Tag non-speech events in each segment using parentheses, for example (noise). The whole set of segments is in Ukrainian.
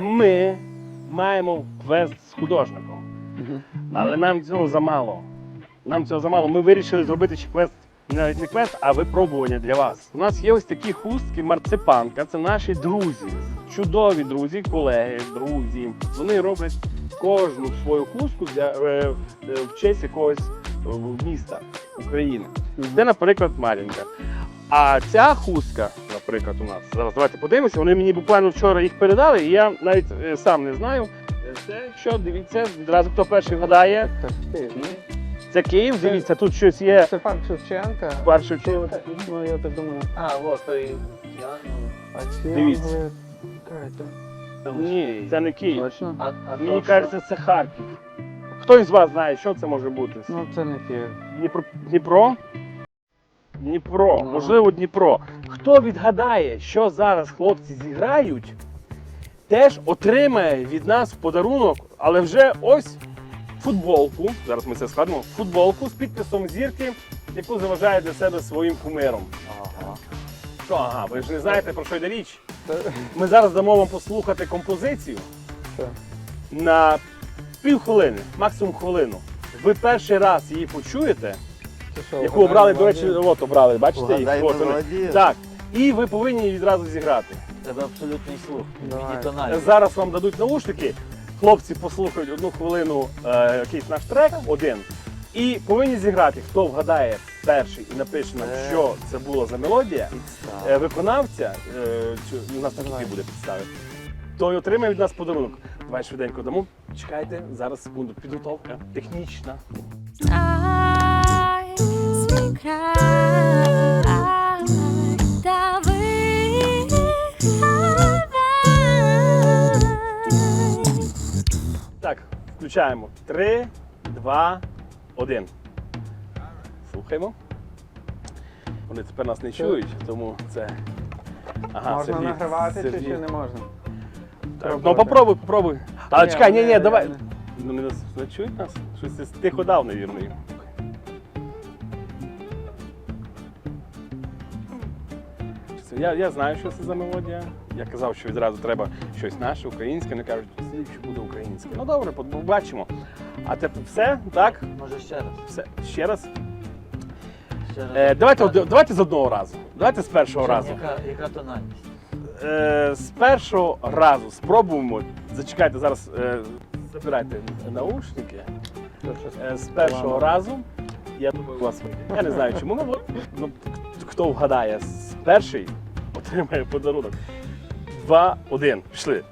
Ми маємо квест з художником, але нам цього замало. Нам цього замало. Ми вирішили зробити ще квест, навіть не квест, а випробування для вас. У нас є ось такі хустки марципанка. Це наші друзі, чудові друзі, колеги, друзі. Вони роблять кожну свою хустку для е, е, в честь якогось е, міста України. Це, наприклад, Мар'їнка. А ця хустка, наприклад, у нас зараз давайте подивимося. Вони мені буквально вчора їх передали, і я навіть е, сам не знаю. Е, Це що, дивіться, відразу хто перший вгадає. Так, ти, ну, Це Київ, дивіться, тут щось є. Це парк Шевченка. Перше Чи Ну, я так думаю. А, от той. А ці Дивіться. англи- Чекайте. Ні, це не Київ. Точно? А, а Мені то кажеться, це Харків. Хто із вас знає, що це може бути? Ну, це не Київ. Дніпро? Дніпро? Дніпро, Ну. можливо, Дніпро. Хто відгадає, що зараз хлопці зіграють, теж отримає від нас в подарунок, але вже ось футболку. Зараз ми це складемо. Футболку з підписом зірки, яку заважає для себе своїм кумиром. Ага. Що, ага, ви ж не знаєте про що йде річ. Ми зараз дамо вам послухати композицію Що? на півхвилини, максимум хвилину. Ви перший раз її почуєте, яку обрали, до речі, от обрали, бачите їх? От вони. Так. І ви повинні її відразу зіграти. Тебе абсолютний слух. Давай. Мені тональний. Зараз вам дадуть наушники, хлопці послухають одну хвилину е, якийсь наш трек, один, і повинні зіграти, хто вгадає перший і напише нам, Е. що це було за мелодія. Підстава. е, виконавця, е, цю- у нас такі буде підстави, той отримає від нас подарунок. Давай швиденько дамо. Чекайте, зараз секунду. Підготовка технічна. Ай, свій край, включаємо. Три, два, один. Слухаємо. Вони тепер нас не чують, тому це. Ага, Можна Сергій, награвати чи Сергій. ще не можна? Так, ну попробуй, попробуй. А чекай, ні, ні, давай. Ну не, нас- не чують нас? Щось ти тихо дав, навірно. їм. Це- Я, я знаю, що це за мелодія. Я казав, що відразу треба щось наше, українське. Вони кажуть, слідче буде українське. Ну добре, побачимо. А тепер все, так? Може ще раз. Все. Ще раз. Ще раз. Е, давайте, давайте з одного разу. Давайте з першого разу. Яка, яка тональність? Е, з першого разу спробуємо. Зачекайте, зараз е, забирайте наушники. Е, з першого разу. Я думаю, у вас вийде. Я не знаю, чому. Ну, ну, хто вгадає з перший, отримає подарунок. Два, один. Пішли.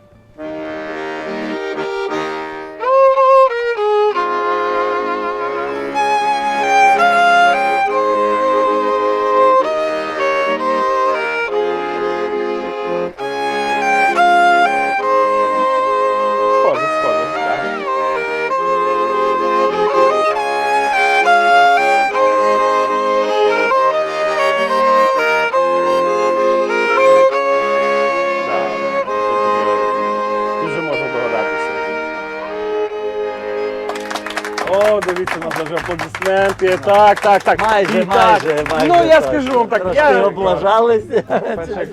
О, дивіться, у нас вже аплодисменти. Так, так, так. Майже, І так. майже, майже. Ну, я скажу вам так. Трошки Я... облажалися.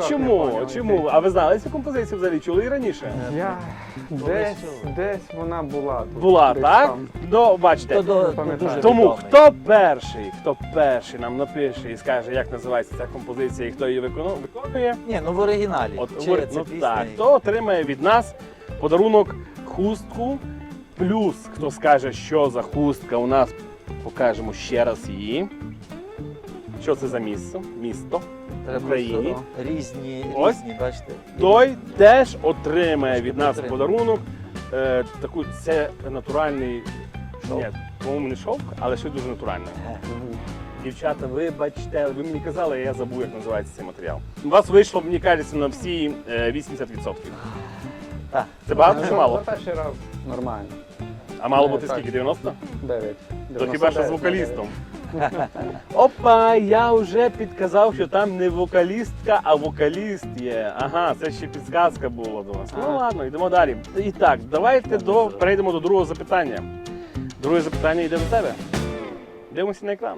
Чому? Чому? А ви знали цю композицію взагалі? Чули і раніше? Я десь, десь вона була тут. Була, десь так? там. Ну, бачите. Пам'ятаю. Тому хто перший, хто перший нам напише і скаже, як називається ця композиція і хто її викону- виконує, Ні, ну в оригіналі. от Чи говорить, це ну пісня? так, то отримає від нас подарунок хустку. Плюс, хто скаже, що за хустка у нас, покажемо ще раз її. Що це за місто? Місто. Треба в Україні. Різні, Ось. різні, бачите. Той теж отримає від нас підтримує. подарунок. Е, таку, це натуральний Шовк. Ні, по-моєму, не шовк, але щось дуже натуральне. Е, Дівчата, вибачте, ви мені казали, я забув, як називається цей матеріал. У вас вийшло, мені кажеться, на всі е, 80%. Так. Це багато Ну, чи мало? За перший раз нормально. А мало бути так. скільки? 90? 9. То хіба що з вокалістом. (laughs) Опа, я вже підказав, що там не вокалістка, а вокаліст є. Ага, це ще підсказка була до вас. Ну ладно, йдемо далі. І так, давайте до, перейдемо до другого запитання. Друге запитання йде до тебе. Дивимося на екран.